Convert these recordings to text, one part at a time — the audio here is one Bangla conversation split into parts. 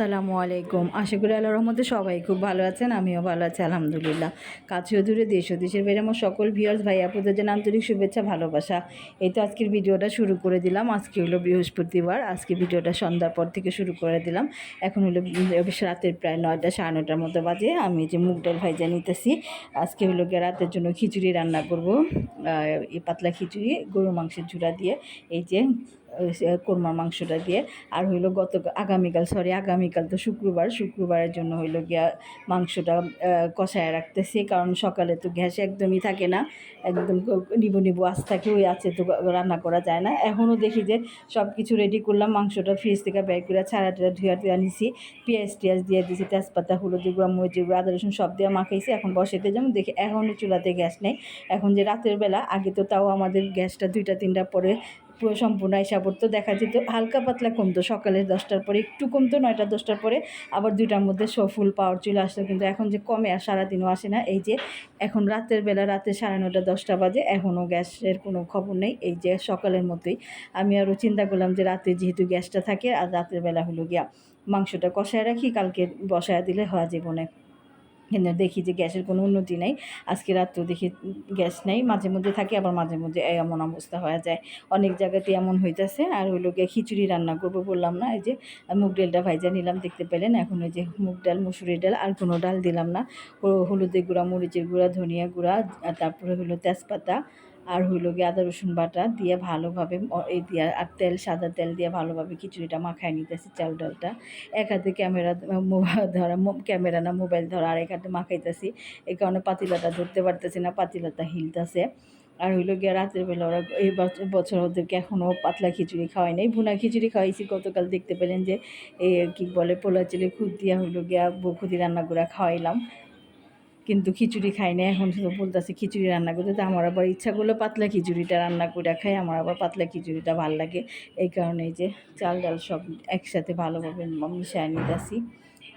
আসসালামু আলাইকুম। আশা করি আল্লাহর রহমতে সবাই খুব ভালো আছেন, আমিও ভালো আছি, আলহামদুলিল্লাহ। কাছেও দূরে দেশ ও দেশের বাইরে আমার সকল ভিউয়ার্স ভাই আপুদের জন্য আন্তরিক শুভেচ্ছা, ভালোবাসা। এই তো আজকের ভিডিওটা শুরু করে দিলাম। আজকে হলো বৃহস্পতিবার, আজকে ভিডিওটা সন্ধ্যার পর থেকে শুরু করে দিলাম। এখন হলো রাতের প্রায় নয়টা সাড়ে নয়টার মতো বাজে। আমি যে মুগ ডাল ভাইজা নিতেছি, আজকে হলো গিয়ে রাতের জন্য খিচুড়ি রান্না করব। এই পাতলা খিচুড়ি গরু মাংসের ঝুড়া দিয়ে। এই যে কোরমা মাংসটা দিয়ে। আর হইল গত আগামীকাল সরি আগামীকাল তো শুক্রবার। শুক্রবারের জন্য হইল গিয়া মাংসটা কষায় রাখতেছি। কারণ সকালে তো গ্যাস একদমই থাকে না। একদম নিবু নিবু আজ থাকে, ওই আছে তো রান্না করা যায় না। এখনও দেখি যে সব কিছু রেডি করলাম। মাংসটা ফ্রিজ থেকে বের করে ছাড়া টাড়া ধুয়া টুয়া নিছি। পেঁয়াজ টিয়াজ দিয়ে দিয়েছি তেজপাতা, হলুদ, গুঁড়া, মরিচ, গুঁড়া, আদা, রসুন সব দিয়ে মাখাইছি। এখন বসাইতে যেমন দেখি এখনও চুলাতে গ্যাস নেই। এখন যে রাতের বেলা, আগে তো তাও আমাদের গ্যাসটা দুইটা, তিনটা পরে পুরো সম্পূর্ণ আইসা পড়তো, দেখা যেত হালকা পাতলা কমতো। সকালে দশটার পরে একটু কমতো, নয়টা দশটার পরে আবার দুইটার মধ্যে সব ফুল পাওয়ার চলে আসতো। কিন্তু এখন যে কমে আর সারাদিনও আসে না, এই যে এখন রাতের বেলা রাতে সাড়ে নটা দশটা বাজে, এখনও গ্যাসের কোনো খবর নেই। এই যে সকালের মতোই আমি আরও চিন্তা করলাম যে রাতে যেহেতু গ্যাসটা থাকে, আর রাতের বেলা হলো গিয়া মাংসটা কষায় রাখি, কালকে বসায় দিলে হওয়া জীবনে কিন্তু দেখি যে গ্যাসের কোনো উন্নতি নেই। আজকে রাত্রেও দেখি গ্যাস নেই, মাঝে মধ্যে থাকে, আবার মাঝে মধ্যে এমন অবস্থা হয়ে যায়। অনেক জায়গাতে এমন হইতেছে। আর হইল গিয়ে খিচুড়ি রান্না করব বললাম না, এই যে মুগ ডালটা ভাইজা নিলাম, দেখতে পেলেন? এখন ওই যে মুগ ডাল মুসুরি ডাল, আর কোনো ডাল দিলাম না। হলুদের গুঁড়া, মরিচের গুঁড়া, ধনিয়া গুঁড়া তারপরে হলো তেজপাতা আর হইল গিয়ে আদা, রসুন বাটা দিয়ে ভালোভাবে এই দিয়ে আর তেল, সাদা তেল দিয়ে ভালোভাবে খিচুড়িটা মাখায় নিতেছি চাল ডালটা। এক হাতে ক্যামেরা মোবাইল ধরা ক্যামেরা না, মোবাইল ধরা আর এক হাতে মাখাইতেছি। এই কারণে পাতিলাটা ধরতে পারতেছি না, পাতিলাটা হিলতেছে। আর হইল গিয়ে রাতের বেলা ওরা এই বছর ওদেরকে এখনও পাতলা খিচুড়ি খাওয়াই নাই। ভুনা খিচুড়ি খাওয়াইছি, গতকাল দেখতে পেলেন যে এই কী বলে পোলা চিলে খুদ দিয়া হইল গিয়া বখুদি রান্না করে খাওয়াইলাম। কিন্তু খিচুড়ি খাই না। এখন শুধু বলতেছে খিচুড়ি রান্না করতে। তো আমার আবার ইচ্ছা করল পাতলা খিচুড়িটা রান্না করে খাই। আমার আবার পাতলা খিচুড়িটা ভালো লাগে। এই কারণে যে চাল ডাল সব একসাথে ভালোভাবে মিশিয়ে নিতেছি।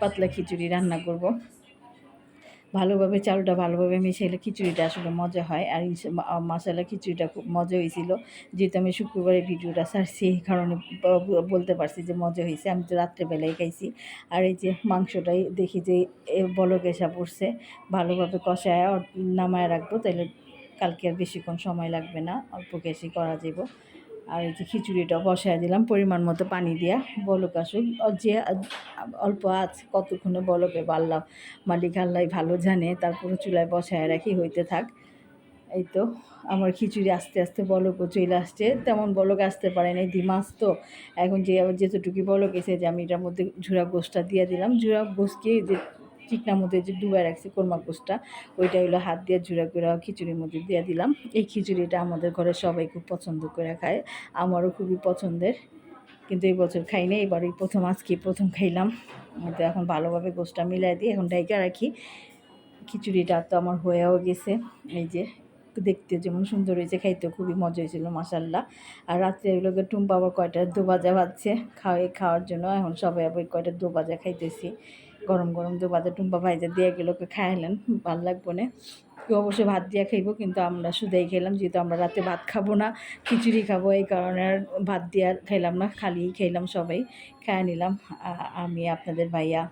পাতলা খিচুড়ি রান্না করব। ভালোভাবে চালটা ভালোভাবে মিশাইলে খিচুড়িটা আসলে মজা হয়। আর মশলা খিচুড়িটা খুব মজা হয়েছিল। যেহেতু আমি শুক্রবারে ভিডিওটা সারছি এই কারণে বলতে পারছি যে মজা হয়েছে। আমি তো রাত্রেবেলায় খাইছি। আর এই যে মাংসটাই দেখি যে বলক এসা পড়ছে। ভালোভাবে কষায় নামায় রাখব তাহলে কালকে আর বেশিক্ষণ সময় লাগবে না। অল্প কেসি করা যাব আর এই যে খিচুড়িটা বসায় দিলাম, পরিমাণ মতো পানি দিয়া। বলক আসুক যে অল্প আজ কতক্ষণে বলকে বাড়লাম মালিক আল্লাহ ভালো জানে তারপরে চুলায় বসায় রাখি, হইতে থাক। এই তো, আমার খিচুড়ি আস্তে আস্তে বলকও চলে আসছে। তেমন বলক আসতে পারে নাই দিমাস তো। এখন যে, যেতটুকু বলক এসে যে আমি এটার মধ্যে ঝুরা গোষ্ঠটা দিয়ে দিলাম। ঝুরা গোষ্ঠকে যে চিকনার মধ্যে যে ডুবাই রাখছি কোরমা কোষটা, ওইটা হলো হাত দিয়ে ঝুড়া করে খিচুড়ির মধ্যে দিয়ে দিলাম। এই খিচুড়িটা আমাদের ঘরে সবাই খুব পছন্দ করে খায়, আমারও খুবই পছন্দের। কিন্তু এই বছর খাই না এবার এই প্রথম আজকে প্রথম খাইলাম। তো এখন ভালোভাবে গোষ্ঠটা মিলাই দিই এখন ডাইকা রাখি। খিচুড়িটা তো আমার হয়েও গেছে। এই যে দেখতে যেমন সুন্দর হয়েছে খাইতে খুবই মজা হয়েছিল মাসাল্লাহ আর রাত্রে এগুলোকে টুম্পা আবার কয়টা দু বাজা বাজছে, খাওয়াই খাওয়ার জন্য এখন সবাই আবার কয়টা দু বাজা খাইতেছি। গরম গরম দু বাজা টুম্পা ভাইজা দিয়ে গেলোকে খাইলেন, ভালো লাগবো না। কেউ অবশ্যই ভাত দিয়ে খাইবো, কিন্তু আমরা শুধুই খেলাম যেহেতু আমরা রাতে ভাত খাব না, খিচুড়ি খাব, এই কারণে আর ভাত দিয়ে খাইলাম না খালি খেলাম সবাই খায় নিলাম। আমি, আপনাদের ভাইয়া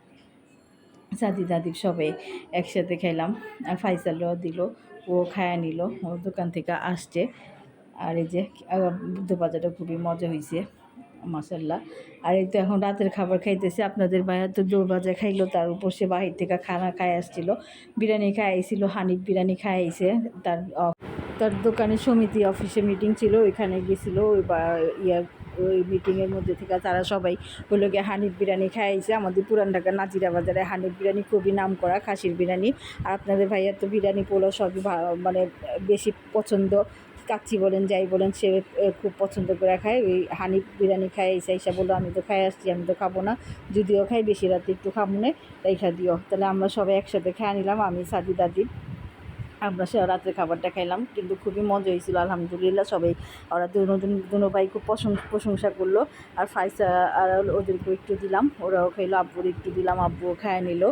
সাদি দাদি সবাই একসাথে খেলাম আর ফাইসালও দিল, ও খায়া নিল, ও দোকান থেকে আসছে, আর এই যে বাজারটা খুবই মজা হয়েছে মাসাল্লাহ আর এই তো এখন রাতের খাবার খাইতেছে। আপনাদের ভাইয়া তো জোর বাজা খাইলো, তার উপর সে বাহির থেকে খানা খাই আসছিল। বিরিয়ানি খাই আইছিল, হানিফ বিরিয়ানি খাই আইছে। তার তার দোকানে সমিতি অফিসে মিটিং ছিল, ওইখানে গেছিল। ওই বা ইয়ার ওই মিটিংয়ের মধ্যে থেকে তারা সবাই হলো গিয়ে হানিফ বিরিয়ানি খাইছে আমাদের পুরান ঢাকার নাজিরা বাজারে হানিফ বিরিয়ানি খুবই নাম করা খাসির বিরিয়ানি। আর আপনাদের ভাইয়ার তো বিরিয়ানি পোলাও সবই মানে বেশি পছন্দ। কাচ্চি বলেন, যাই বলেন, সে খুব পছন্দ করে খায়। ওই হানি বিরিয়ানি খায় এই সাইসা বলল, আমি তো খাই আসছি, আমি তো খাব না। যদিও খাই, বেশি রাতে একটু খাব না তাই খা দিও। তাহলে আমরা সবাই একসাথে খেয়ে নিলাম, আমি সাদি দাদি আমরা সে রাত্রে খাবারটা খাইলাম, কিন্তু খুবই মজা হয়েছিল, আলহামদুলিল্লাহ, সবাই। ওরা দুজন দুনো ভাই খুব প্রশংসা করল, আর ফাইসা, আর ওদেরকেও একটু দিলাম, ওরাও খাইলো, আব্বুর একটু দিলাম, আব্বুও খায় নিল।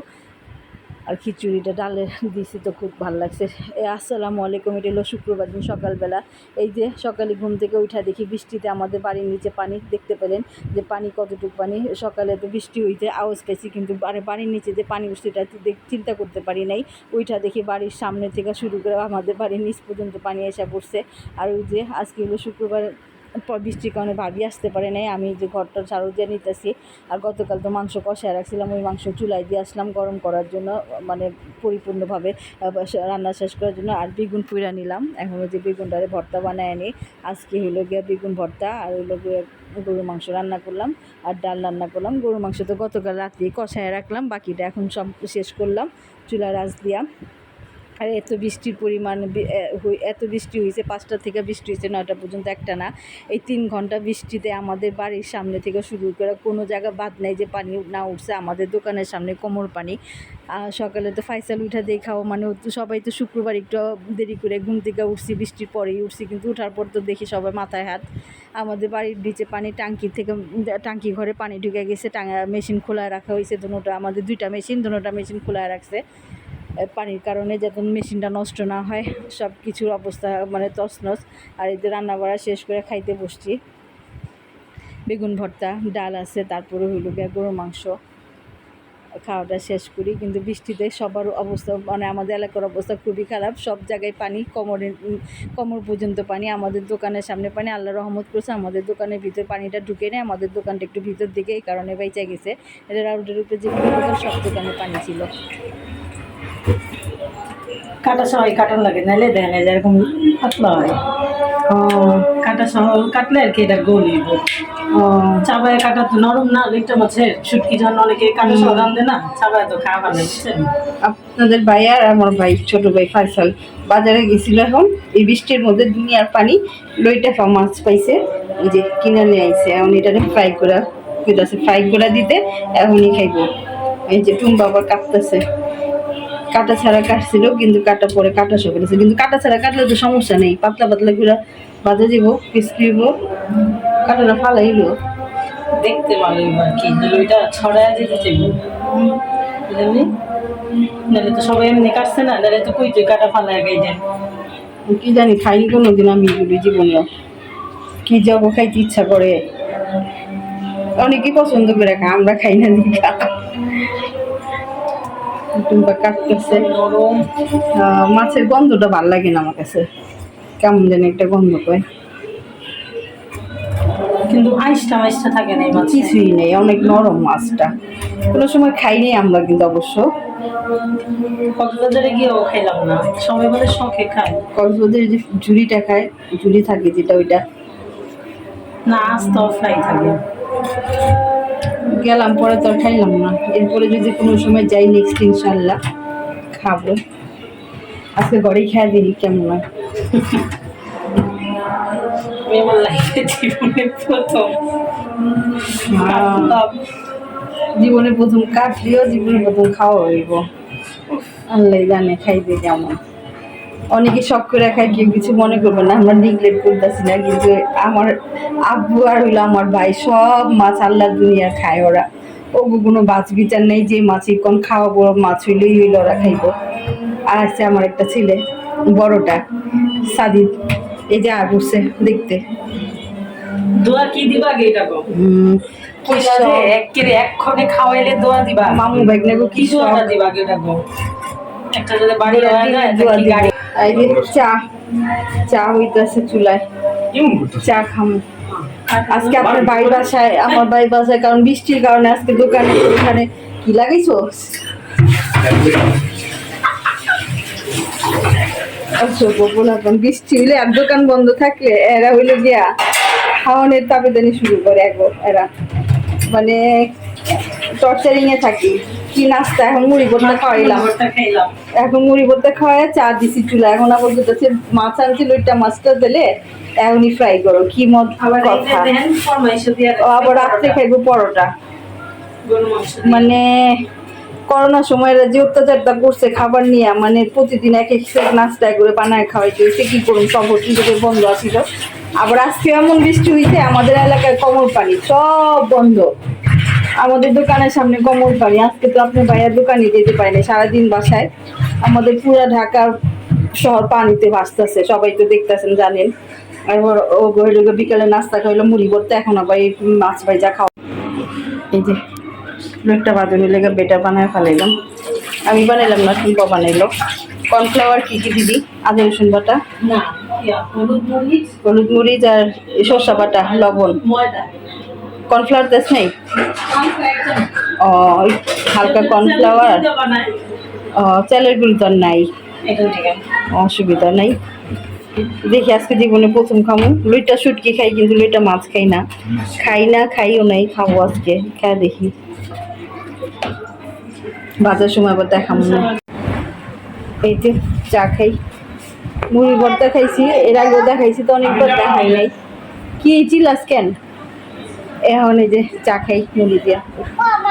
আর খিচুড়িটা ডালে দিছি তো খুব ভালো লাগছে। এ, আসসালামু আলাইকুম, এটা হলো শুক্রবার দিন সকালবেলা। এই যে সকালে ঘুম থেকে উঠা দেখি বৃষ্টিতে আমাদের বাড়ির নিচে পানি দেখতে পেলেন যে পানি কতটুকু পানি। সকালে তো বৃষ্টি হইতে আওয়াজ পেয়েছি কিন্তু বাড়ি- বাড়ির নিচে যে পানি উঠছে এটা চিন্তা করতে পারি নাই। ওইটা দেখি বাড়ির সামনে থেকে শুরু করে আমাদের বাড়ির নিচ পর্যন্ত পানি এসে পড়ছে। আর ওই যে আজকে হলো শুক্রবার বৃষ্টির কারণে ভাবি আসতে পারে নাই। আমি যে ঘরটা ঝাড়ু দিয়ে নিতেছি আর গতকাল তো মাংস কষায় রাখছিলাম, ওই মাংস চুলায় দিয়ে আসলাম গরম করার জন্য মানে পরিপূর্ণভাবে রান্না শেষ করার জন্য আর বেগুন পুইরা নিলাম। এখন ওই যে বেগুনটারে ভর্তা বানায় আনি আজকে হলো গিয়ে বেগুন ভর্তা আর হলো গিয়ে গরুর মাংস রান্না করলাম আর ডাল রান্না করলাম। গরুর মাংস তো গতকাল রাত্রি কষায় রাখলাম, বাকিটা এখন সব শেষ করলাম চুলা রাজ দিয়া। আর এত বৃষ্টির পরিমাণ এত বৃষ্টি হয়েছে পাঁচটা থেকে বৃষ্টি হয়েছে নয়টা পর্যন্ত একটা না। এই তিন ঘণ্টা বৃষ্টিতে আমাদের বাড়ির সামনে থেকে শুরু করে কোনো জায়গা বাদ নেই যে পানি না উঠছে, আমাদের দোকানের সামনে কোমর পানি। সকালে তো ফাইসাল উঠা দেখাও মানে তো সবাই তো শুক্রবার একটু দেরি করে ঘুম থেকে উঠছি, বৃষ্টির পরেই উঠছি, কিন্তু উঠার পর তো দেখি সবাই মাথায় হাত। আমাদের বাড়ির নিচে পানি টাঙ্কি থেকে টাঙ্কি ঘরে পানি ঢুকে গেছে টাঙ্গা মেশিন খোলা রাখা হয়েছে দুটোটা আমাদের দুইটা মেশিন দুটোটা মেশিন খোলা রাখছে। পানির কারণে যাতে মেশিনটা নষ্ট না হয় সব কিছুর অবস্থা মানে তছনছ। আর যে রান্না বাড়া শেষ করে খাইতে বসছি। বেগুন ভর্তা ডাল আছে তারপরে হইল গিয়া গরু মাংস। খাওয়াটা শেষ করি কিন্তু বৃষ্টিতে সবার অবস্থা মানে আমাদের এলাকার অবস্থা খুবই খারাপ। সব জায়গায় পানি কোমরের উম, কোমর পর্যন্ত পানি আমাদের দোকানের সামনে পানি আল্লাহ রহমত করছে আমাদের দোকানের ভিতর পানিটা ঢুকে নেই আমাদের দোকানটা একটু ভিতর দিকে এই কারণে বেঁচে গেছে। এটা রাউডের উপরে যে সব দোকানে পানি ছিল। কাটা সময় কাটার লাগে নাহলে দেয় না যেরকম পাতলা হয়। কাটা সময় কাটলে আর কি এটা গলিব চাবায় কাটা তো নরম না লিটটা মাছের শুটকি যখন অনেকে কাটা সময় রান্ধে না চাবায় তো খাওয়া ভালো আপনাদের ভাই আর আমার ভাই ছোট ভাই ফাইসাল বাজারে গেছিল এখন এই বৃষ্টির মধ্যে দুনিয়ার পানি লইটা মাছ পাইছে এই যে কিনে নিয়ে আইছে এখন এটাকে ফ্রাই করে ফ্রাই করে দিতে এখনই খাইব। এই যে টুম্বা আবার কাটতেছে কাটা ছাড়া কাটছিল কিন্তু কাটা পরে কাটা সব করেছে কিন্তু কাটা ছাড়া কাটলে তো সমস্যা নেই পাতলা পাতলা করে বাজে দিব পিস দিব কাটাটা ফালাইল দেখতে ভালো আর কি ওইটা ছড়ায় যেতে চাইব বুঝলি নাহলে তো সবাই এমনি কাটছে না নাহলে তো কই তুই কাটা ফালায় গাইতে কি জানি খাইনি কোনোদিন আমি এগুলো জীবনেও কি যাব খাইতে ইচ্ছা করে। অনেকেই পছন্দ করে আমরা খাই না দেখা টুম্পা কাটতেছে। নরম মাছের গন্ধটা ভালো লাগে না আমার কাছে। কেমন যেন একটা গন্ধ পায়। কিন্তু আইসটা মাইসটা থাকে না মাছ? কিছুই নেই অনেক নরম মাছটা। কোনো সময় খাইনি আমরা কিন্তু অবশ্য। কক্সবাজারে গিয়েও খাইলাম না। সবাই বলে শখে খায় কক্সবাজারে যে ঝুড়িটা খায় ঝুড়ি থাকে যেটা ওইটা। না আজ তো ফ্রাই থাকে। গেলাম পরে তো খাইলাম না। এরপরে যদি কোনো সময় যাই নেক্সট ইনশাল্লাহ খাব। আজকে ঘরেই খেয়ে দিই কেমন আমার লাইফে জীবনে প্রথম। জীবনে প্রথম কাটলিও জীবনে প্রথম খাওয়া হইব। আল্লাহ জানে খাইবে কেমন। অনেকে শখ করে খায় কেউ কিছু মনে করবে না আমরা নিগলেক্ট করতেছি না কিন্তু আমার আব্বু আর হইল আমার ভাই সব মাছ আল্লাহ দুনিয়া খায় ওরা। ওগো কোনো বাছ বিচার নেই যে মাছই কোন খাওয়া বড় মাছ হইলেই হইল ওরা খাইব। আর আছে আমার একটা ছেলে বড়টা সাদিদ এই যে আর উঠছে দেখতে। দোয়া কি দিবা গে এটা এক্ষণে খাওয়াইলে দোয়া দিবা? মামু ভাই কি দিবা এটা একটা যদি বাড়ি যায় তা গাড়ি এই যে চা চা হইতেছে চুলায়। চা খামু। আজকে আপনার বাড়ি বাসায় আমার বাড়ি বাসায় কারণ বৃষ্টির কারণে আজকে দোকানে ওখানে কি লাগাইছো? আচ্ছা বৃষ্টি হইলে আর দোকান বন্ধ থাকলে এরা হইলে গিয়া খাওয়ানোর তাবেদানি শুরু করে একবার এরা। মানে টর্চারিং এ থাকি। কি নাস্তা? এখন মুড়ি ভর্তা খাওয়াইলাম। এখন মুড়ি ভর্তা খাওয়ায় চা দিছি চুলা এখন আবার বলতেছে মাছ আনছিল ওইটা মাছটা দিলে এখনই ফ্রাই করো। কি মত আবার কথা। আবার রাত্রে খাইবো পরোটা। মানে করোনার সময় এরা যে অত্যাচারটা করছে খাবার নিয়ে মানে প্রতিদিন এক এক সেট নাস্তা করে বানায় খাওয়াইতে হইছে কি করুন সব হোটেল থেকে বন্ধ আসিল আবার আজকে এমন বৃষ্টি হইছে আমাদের এলাকায় কমল পানি সব বন্ধ। আমাদের দোকানের সামনে কমল পাড়ি। আজকে তো আপনি ভাইয়ার দোকানে যেতে পারেনি সারাদিন বাসায়। আমাদের পুরো ঢাকা শহর পানিতে ভাসতেছে সবাই তো দেখতেছেন জানেন। এবার ও গহিল বিকালে নাস্তা খাইলো মুড়ি ভর্তা এখন আবার এই মাছ ভাইজা খাওয়া। এই যে একটা বাদুনি লেগে বেটা বানায় ফেলাইলাম। আমি বানাইলাম না টুম্পা বানাইলো। কর্নফ্লাওয়ার কি কি দিদি আদা রসুন বাটা? হলুদ মরিচ? হলুদ মরিচ আর সর্ষা বাটা লবণ। ময়দা। কর্নফ্লাওয়ার দেশ নেই ও হালকা কর্নফ্লাওয়ার ও চালের গুঁড়ি তো নাই। অসুবিধা নাই। দেখি আজকে জীবনে প্রথম খামো। লুইটা শুটকি খাই কিন্তু লুইটা মাছ খাই না। খাই না খাইও নাই খাব আজকে। খাই দেখি। বাজার সময় আবার দেখাবো না। এই যে চা খাই। মুড়ি ভর্তা খাইছি। এর আগেও দেখাইছি তো অনেকবার দেখাই নাই। কি চিলাস কেন? এখন এই যে চা খাই, মুড়ি দিয়া।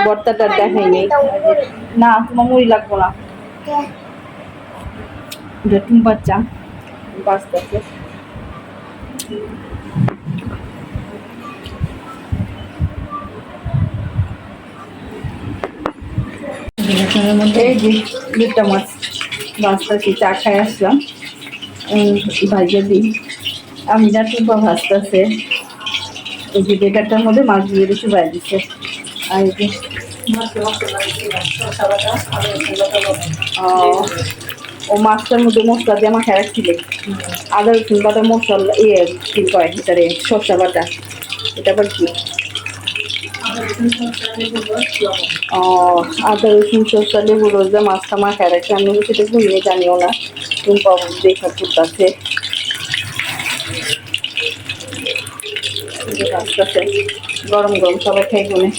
ভর্তাটা দেখাই নাই। না, তোমার মুড়ি লাগবো না। টুম্পার চা। এই যে দুটা মাছ। চা খাই আসলাম। আমি না টুম্পা ভাজতেছে। এই যে বেটারটার মধ্যে মাছ দিয়ে বেশি ভাই দিচ্ছে আর এই শসা ও মাছটার মধ্যে মশলা দিয়ে আমার খেয়ে রাখছিলে আদা রসুন বাটা মশলা ইয়ে কি কয় এটারে সরষা বাটা। এটা আবার কি? শসা, ও আদা রসুন সরষা লেবু রোজা মাছটা মা খেয়ে রাখছে আমি সেটা ঘুমিয়ে জানিও না। তুমি পাবো দেখা গরম গরম, সবাই খাই গুনে।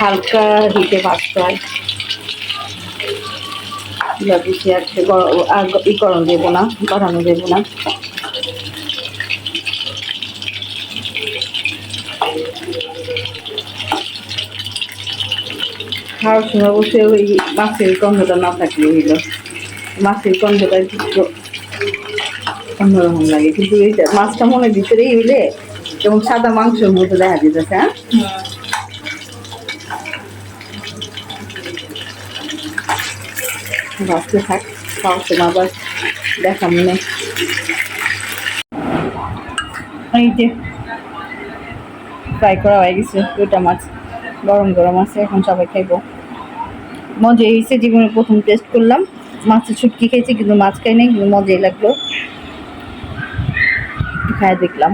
হালকা হিটে ভাজতে হয়। আর ই গরম দেবো না, বাড়ানো দেবো না। খাওয়ার সময় বসে ওই মাছের গন্ধটা না থাকলে হইল। মাছের গন্ধটা কিছু অন্যরকম লাগে। কিন্তু এইটা মাছটা মনে ভিতরেই হইলে যেমন সাদা মাংসের মতো দেখা যেতেছে হ্যাঁ? ভাবতে থাক খাওয়ার সময় আবার দেখা মনে। এই যে ফ্রাই করা হয়ে গেছে দুটা মাছ। গরম গরম আছে এখন সবাই খাইবো। মজা হয়েছে জীবনে প্রথম টেস্ট করলাম। মাছের ছুটকি খেয়েছি কিন্তু মাছ খাই নাই কিন্তু মজাই লাগল। খাই দেখলাম।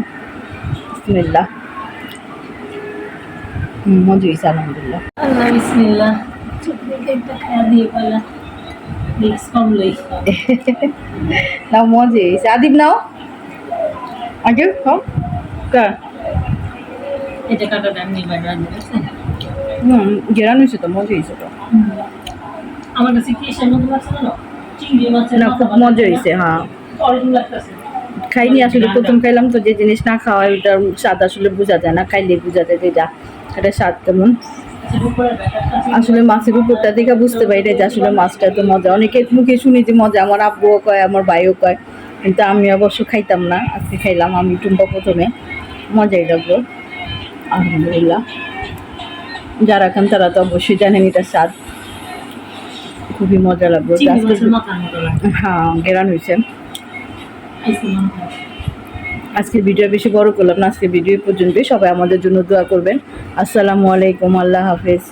বিসমিল্লাহ। মজা হয়েছে আলহামদুলিল্লাহ। আল্লাহ নাও মজা হয়েছে। আদিব নাও। আগে এটা করছি। হুম গেরান হয়েছে তো মজা হয়েছে তো আমার কাছে কি এসে মতো লাগছে না চিংড়ি মাছের না খুব মজা হয়েছে হ্যাঁ খাইনি আসলে প্রথম খাইলাম তো যে জিনিস না খাওয়া ওইটার স্বাদ আসলে বোঝা যায় না খাইলে বোঝা যায় যে যা এটা স্বাদ কেমন আসলে মাছের উপরটা দেখে বুঝতে পারি যে আসলে মাছটা তো মজা অনেকের মুখে শুনি যে মজা আমার আব্বুও কয় আমার ভাইও কয় কিন্তু আমি অবশ্য খাইতাম না আজকে খাইলাম আমি টুম্পা প্রথমে মজাই লাগল আলহামদুলিল্লাহ যারা খান তারা তো অবশ্যই জানেন এটা স্বাদ। খুবই মজা লাগল চিংড়ি আজকে মাছের মাথার মতো লাগে হ্যাঁ গেরান হয়েছে। আজকের ভিডিও বেশি বড় করলাম না আজকের ভিডিও পর্যন্তই। সবাই আমাদের জন্য দোয়া করবেন। আসসালামু আলাইকুম আল্লাহ হাফেজ।